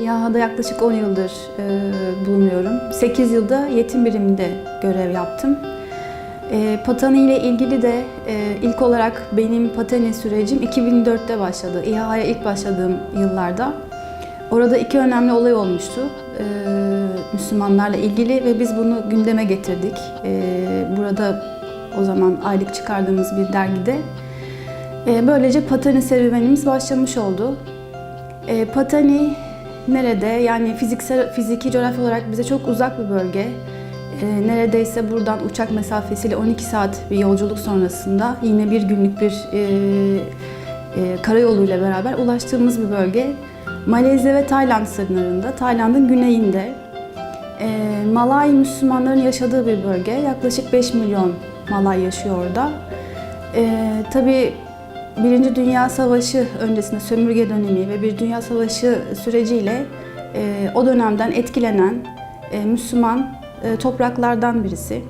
İHA'da yaklaşık 10 yıldır e, bulunuyorum. 8 yılda yetim biriminde görev yaptım. E, Patani ile ilgili de e, ilk olarak benim Patani sürecim 2004'te başladı. İHA'ya ilk başladığım yıllarda. Orada iki önemli olay olmuştu e, Müslümanlarla ilgili ve biz bunu gündeme getirdik. E, burada o zaman aylık çıkardığımız bir dergide. E, böylece Patani serüvenimiz başlamış oldu. E, Patani nerede? Yani fiziksel, fiziki coğrafya olarak bize çok uzak bir bölge. E, neredeyse buradan uçak mesafesiyle 12 saat bir yolculuk sonrasında yine bir günlük bir e, e, karayoluyla beraber ulaştığımız bir bölge. Malezya ve Tayland sınırında, Tayland'ın güneyinde. E, Malay Müslümanların yaşadığı bir bölge. Yaklaşık 5 milyon Malay yaşıyor orada. E, tabii Birinci Dünya Savaşı öncesinde sömürge dönemi ve bir Dünya Savaşı süreciyle e, o dönemden etkilenen e, Müslüman e, topraklardan birisi.